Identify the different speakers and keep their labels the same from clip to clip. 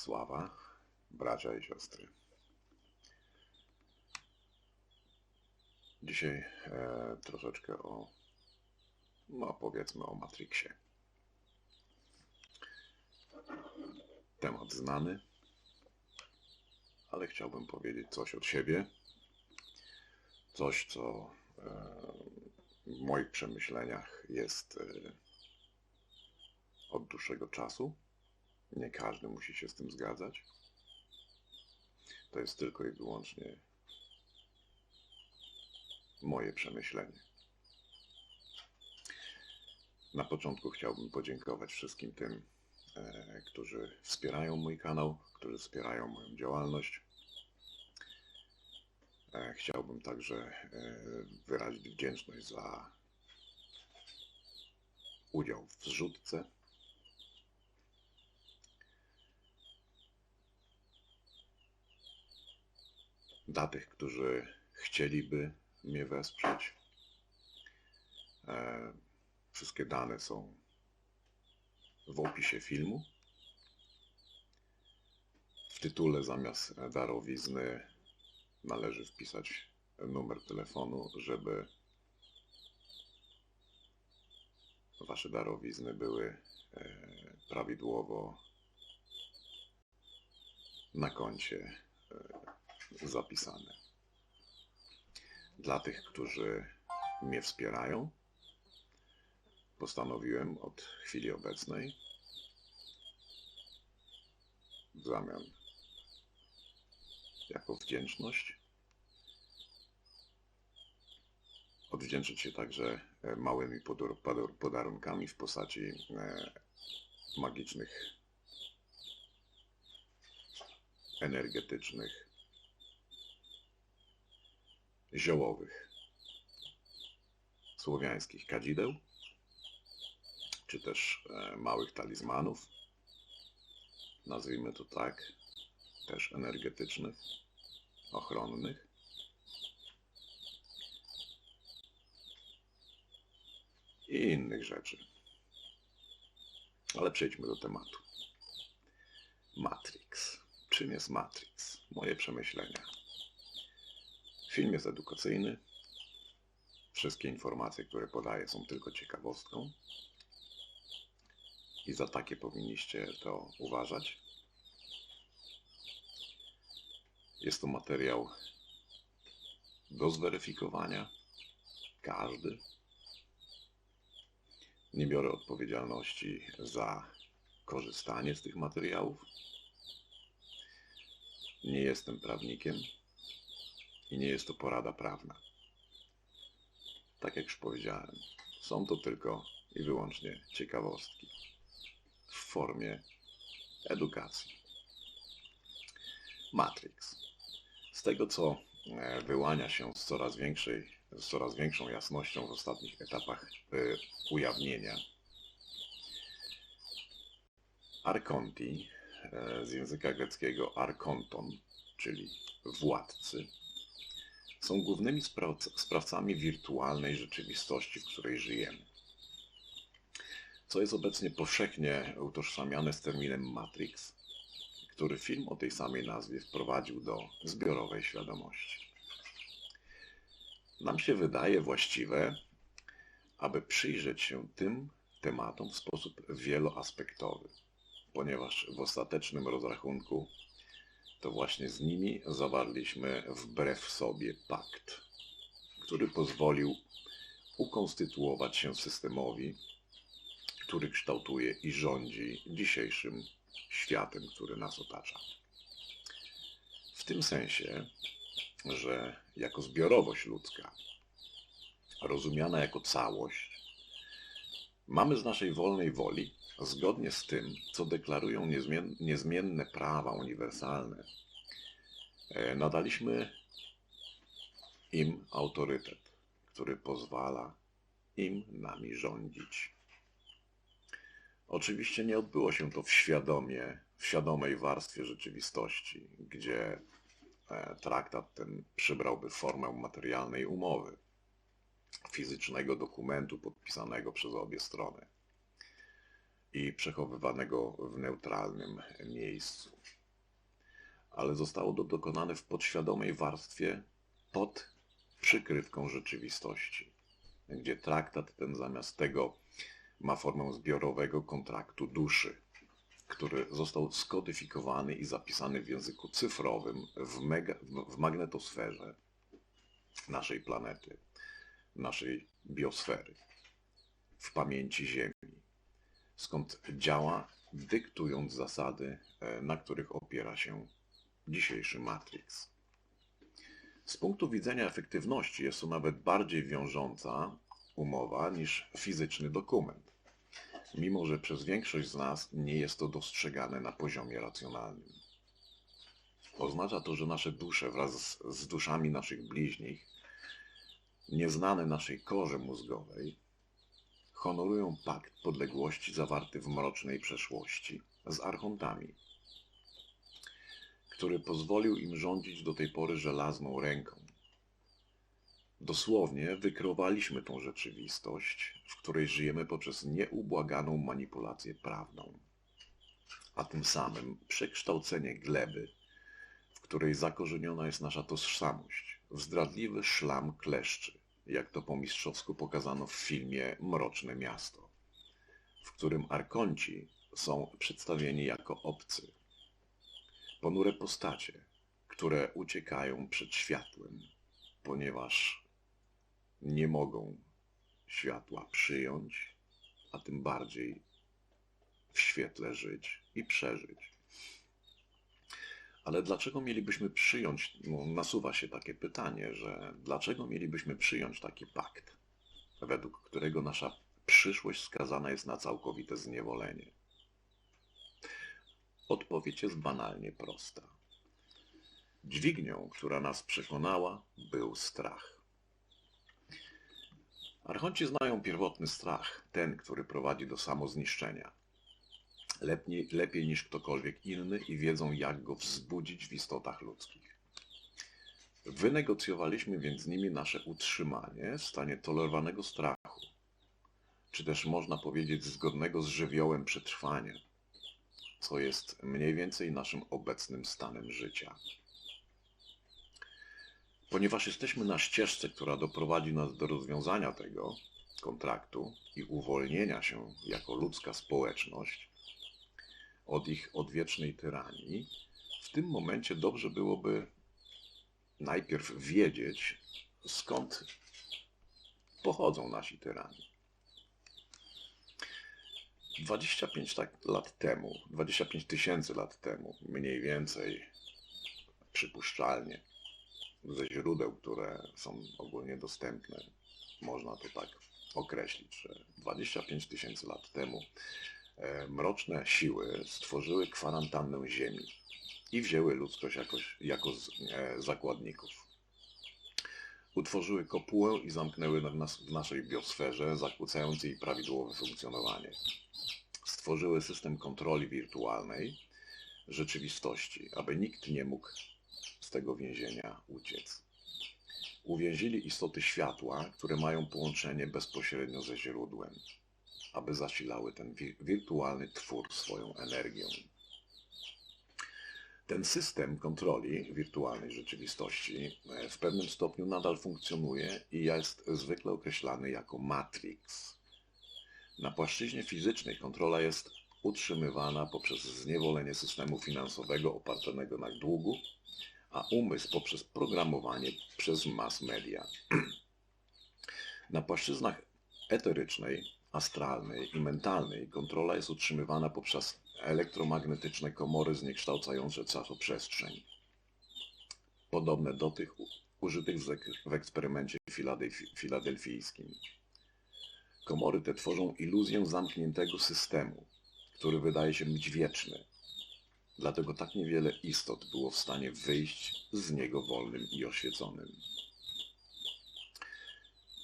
Speaker 1: Sława, bracia i siostry. Dzisiaj e, troszeczkę o, no powiedzmy o Matrixie. Temat znany, ale chciałbym powiedzieć coś od siebie. Coś, co e, w moich przemyśleniach jest e, od dłuższego czasu. Nie każdy musi się z tym zgadzać. To jest tylko i wyłącznie moje przemyślenie. Na początku chciałbym podziękować wszystkim tym, e, którzy wspierają mój kanał, którzy wspierają moją działalność. E, chciałbym także e, wyrazić wdzięczność za udział w zrzutce. Dla tych, którzy chcieliby mnie wesprzeć, e, wszystkie dane są w opisie filmu. W tytule zamiast darowizny należy wpisać numer telefonu, żeby Wasze darowizny były e, prawidłowo na koncie e, zapisane. Dla tych, którzy mnie wspierają, postanowiłem od chwili obecnej w zamian jako wdzięczność odwdzięczyć się także e, małymi podarunkami w postaci e, magicznych, energetycznych, ziołowych, słowiańskich kadzideł, czy też e, małych talizmanów, nazwijmy to tak, też energetycznych, ochronnych. i innych rzeczy. Ale przejdźmy do tematu. Matrix. Czym jest Matrix? Moje przemyślenia. Film jest edukacyjny. Wszystkie informacje, które podaję, są tylko ciekawostką. I za takie powinniście to uważać. Jest to materiał do zweryfikowania. Każdy nie biorę odpowiedzialności za korzystanie z tych materiałów. Nie jestem prawnikiem i nie jest to porada prawna. Tak jak już powiedziałem, są to tylko i wyłącznie ciekawostki w formie edukacji. Matrix. Z tego, co e, wyłania się z coraz większej z coraz większą jasnością w ostatnich etapach y, ujawnienia. Arkonti e, z języka greckiego arkonton, czyli władcy, są głównymi sprawcami wirtualnej rzeczywistości, w której żyjemy. Co jest obecnie powszechnie utożsamiane z terminem Matrix, który film o tej samej nazwie wprowadził do zbiorowej świadomości. Nam się wydaje właściwe, aby przyjrzeć się tym tematom w sposób wieloaspektowy, ponieważ w ostatecznym rozrachunku to właśnie z nimi zawarliśmy wbrew sobie pakt, który pozwolił ukonstytuować się systemowi, który kształtuje i rządzi dzisiejszym światem, który nas otacza. W tym sensie że jako zbiorowość ludzka, rozumiana jako całość, mamy z naszej wolnej woli, zgodnie z tym, co deklarują niezmienne prawa uniwersalne, e, nadaliśmy im autorytet, który pozwala im nami rządzić. Oczywiście nie odbyło się to w świadomie, w świadomej warstwie rzeczywistości, gdzie E, traktat ten przybrałby formę materialnej umowy, fizycznego dokumentu podpisanego przez obie strony. i przechowywanego w neutralnym miejscu. Ale zostało to dokonane w podświadomej warstwie pod przykrywką rzeczywistości, gdzie traktat ten zamiast tego ma formę zbiorowego kontraktu duszy, który został skodyfikowany i zapisany w języku cyfrowym w, mega, w magnetosferze naszej planety, naszej biosfery, w pamięci Ziemi, skąd działa, dyktując zasady, e, na których opiera się dzisiejszy Matrix. Z punktu widzenia efektywności jest to nawet bardziej wiążąca umowa niż fizyczny dokument, mimo że przez większość z nas nie jest to dostrzegane na poziomie racjonalnym. Oznacza to, że nasze dusze wraz z, z duszami naszych bliźnich, nieznane naszej korze mózgowej, honorują pakt podległości zawarty w mrocznej przeszłości z archontami, który pozwolił im rządzić do tej pory żelazną ręką. Dosłownie wykreowaliśmy tą rzeczywistość, w której żyjemy poprzez nieubłaganą manipulację prawną, a tym samym przekształcenie gleby, w której zakorzeniona jest nasza tożsamość, w zdradliwy szlam kleszczy, jak to po mistrzowsku pokazano w filmie Mroczne Miasto, w którym arkonci są przedstawieni jako obcy, ponure postacie, które uciekają przed światłem, ponieważ nie mogą światła przyjąć, a tym bardziej w świetle żyć i przeżyć. Ale dlaczego mielibyśmy przyjąć, no, nasuwa się takie pytanie, że dlaczego mielibyśmy przyjąć taki pakt, według którego nasza przyszłość skazana jest na całkowite zniewolenie? Odpowiedź jest banalnie prosta. Dźwignią, która nas przekonała, był strach. Archonci znają pierwotny strach, ten, który prowadzi do samozniszczenia. Lepiej, lepiej niż ktokolwiek inny i wiedzą, jak go wzbudzić w istotach ludzkich. Wynegocjowaliśmy więc z nimi nasze utrzymanie w stanie tolerowanego strachu, czy też można powiedzieć zgodnego z żywiołem przetrwania, co jest mniej więcej naszym obecnym stanem życia. Ponieważ jesteśmy na ścieżce, która doprowadzi nas do rozwiązania tego kontraktu i uwolnienia się jako ludzka społeczność od ich odwiecznej tyranii, w tym momencie dobrze byłoby najpierw wiedzieć, skąd pochodzą nasi tyrani. 25 tak lat temu, 25 tysięcy lat temu, mniej więcej, przypuszczalnie, ze źródeł, które są ogólnie dostępne, można to tak określić, że 25 tysięcy lat temu mroczne siły stworzyły kwarantannę Ziemi i wzięły ludzkość jakoś, jako z, e, zakładników. Utworzyły kopułę i zamknęły nas w naszej biosferze, zakłócając jej prawidłowe funkcjonowanie. Stworzyły system kontroli wirtualnej rzeczywistości, aby nikt nie mógł z tego więzienia uciec. Uwięzili istoty światła, które mają połączenie bezpośrednio ze źródłem, aby zasilały ten wi- wirtualny twór swoją energią. Ten system kontroli wirtualnej rzeczywistości e, w pewnym stopniu nadal funkcjonuje i jest zwykle określany jako Matrix. Na płaszczyźnie fizycznej kontrola jest utrzymywana poprzez zniewolenie systemu finansowego opartego na długu, a umysł poprzez programowanie przez mass media. Na płaszczyznach eterycznej, astralnej i mentalnej kontrola jest utrzymywana poprzez elektromagnetyczne komory zniekształcające czasoprzestrzeń, podobne do tych użytych w ek- w eksperymencie filadelfi- filadelfijskim. Komory te tworzą iluzję zamkniętego systemu, który wydaje się być wieczny. Dlatego tak niewiele istot było w stanie wyjść z niego wolnym i oświeconym.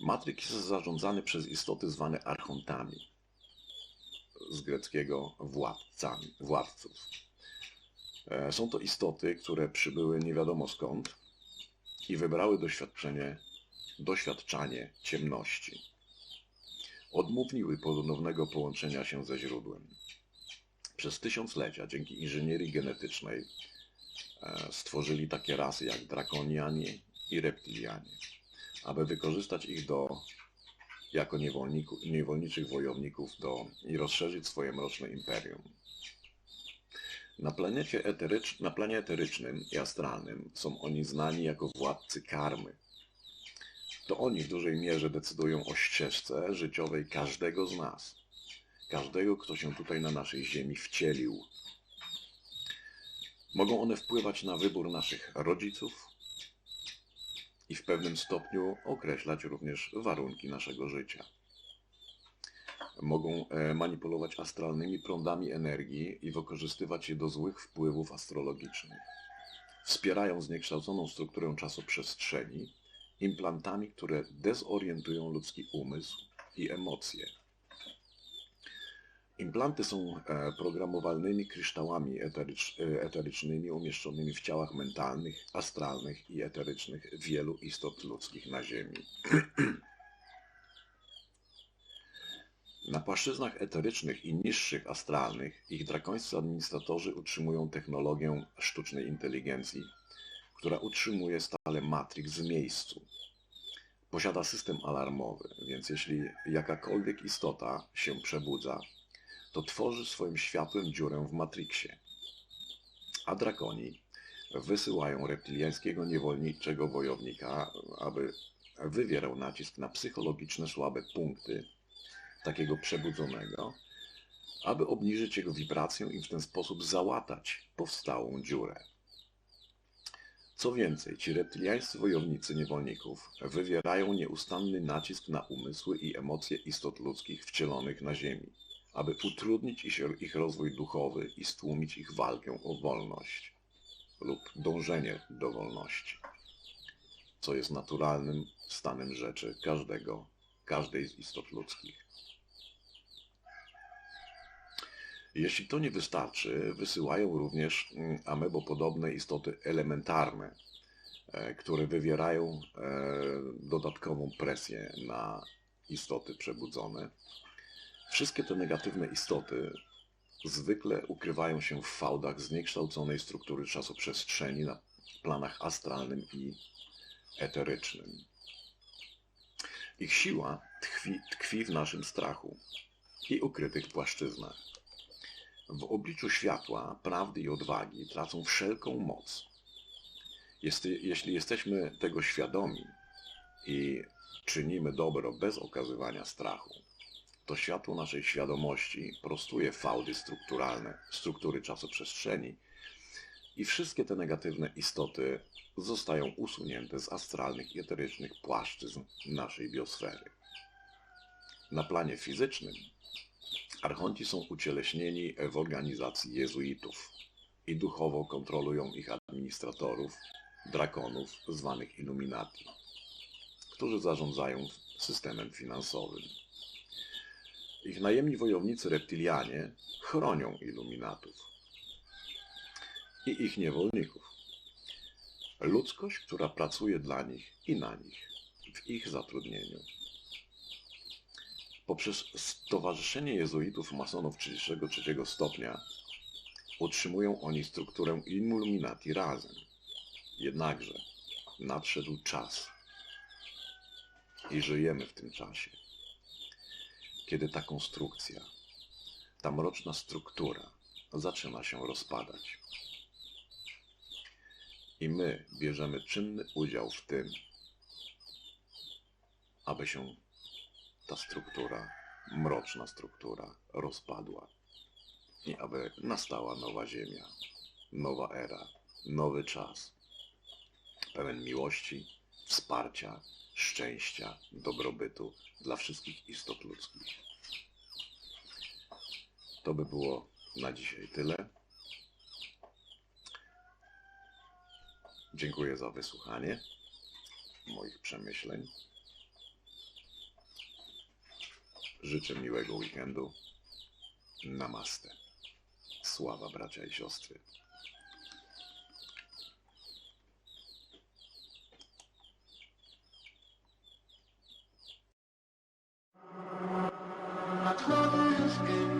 Speaker 1: Matrix jest zarządzany przez istoty zwane archontami, z greckiego władcami, władców. E, Są to istoty, które przybyły nie wiadomo skąd i wybrały doświadczenie, doświadczanie ciemności. Odmówiły ponownego połączenia się ze źródłem. Przez tysiąclecia dzięki inżynierii genetycznej e, stworzyli takie rasy jak drakonianie i reptilianie, aby wykorzystać ich do, jako niewolniczych wojowników do, i rozszerzyć swoje mroczne imperium. Na, planecie eterycz, na planie eterycznym i astralnym są oni znani jako władcy karmy. To oni w dużej mierze decydują o ścieżce życiowej każdego z nas. Każdego, kto się tutaj na naszej ziemi wcielił. Mogą one wpływać na wybór naszych rodziców i w pewnym stopniu określać również warunki naszego życia mogą e, manipulować astralnymi prądami energii i wykorzystywać je do złych wpływów astrologicznych. Wspierają zniekształconą strukturę czasoprzestrzeni implantami, które dezorientują ludzki umysł i emocje. Implanty są e, programowalnymi kryształami eterycz, e, eterycznymi umieszczonymi w ciałach mentalnych, astralnych i eterycznych wielu istot ludzkich na Ziemi. Na płaszczyznach eterycznych i niższych astralnych ich drakońscy administratorzy utrzymują technologię sztucznej inteligencji, która utrzymuje stale Matrix w miejscu. Posiada system alarmowy, więc jeśli jakakolwiek istota się przebudza, to tworzy swoim światłem dziurę w Matrixie. A drakoni wysyłają reptiliańskiego niewolniczego wojownika, aby wywierał nacisk na psychologiczne słabe punkty takiego przebudzonego, aby obniżyć jego wibrację i w ten sposób załatać powstałą dziurę. Co więcej, ci reptyliańscy wojownicy niewolników wywierają nieustanny nacisk na umysły i emocje istot ludzkich wcielonych na ziemi, aby utrudnić ich, rozwój duchowy i stłumić ich walkę o wolność lub dążenie do wolności, co jest naturalnym stanem rzeczy każdego, każdej z istot ludzkich. Jeśli to nie wystarczy, wysyłają również mm, amebopodobne istoty elementarne, e, które wywierają e, dodatkową presję na istoty przebudzone. Wszystkie te negatywne istoty zwykle ukrywają się w fałdach zniekształconej struktury czasoprzestrzeni na planach astralnym i eterycznym. Ich siła tkwi, tkwi w naszym strachu i ukrytych płaszczyznach. W obliczu światła, prawdy i odwagi tracą wszelką moc. Jeśli jesteśmy tego świadomi i czynimy dobro bez okazywania strachu, to światło naszej świadomości prostuje fałdy strukturalne, struktury czasoprzestrzeni i wszystkie te negatywne istoty zostają usunięte z astralnych i eterycznych płaszczyzn naszej biosfery. Na planie fizycznym Archonci są ucieleśnieni w organizacji jezuitów i duchowo kontrolują ich administratorów, drakonów zwanych Illuminati, którzy zarządzają systemem finansowym. Ich najemni wojownicy reptilianie chronią iluminatów i ich niewolników. Ludzkość, która pracuje dla nich i na nich, w ich zatrudnieniu. Poprzez Stowarzyszenie Jezuitów Masonów 33 stopnia utrzymują oni strukturę Illuminati razem. Jednakże nadszedł czas i żyjemy w tym czasie, kiedy ta konstrukcja, ta mroczna struktura zaczyna się rozpadać. I my bierzemy czynny udział w tym, aby się ta struktura, mroczna struktura rozpadła i aby nastała nowa ziemia, nowa era, nowy czas, pełen miłości, wsparcia, szczęścia, dobrobytu dla wszystkich istot ludzkich. To by było na dzisiaj tyle. Dziękuję za wysłuchanie moich przemyśleń. Życzę miłego weekendu. Namaste. Sława bracia i siostry.
Speaker 2: Twenties in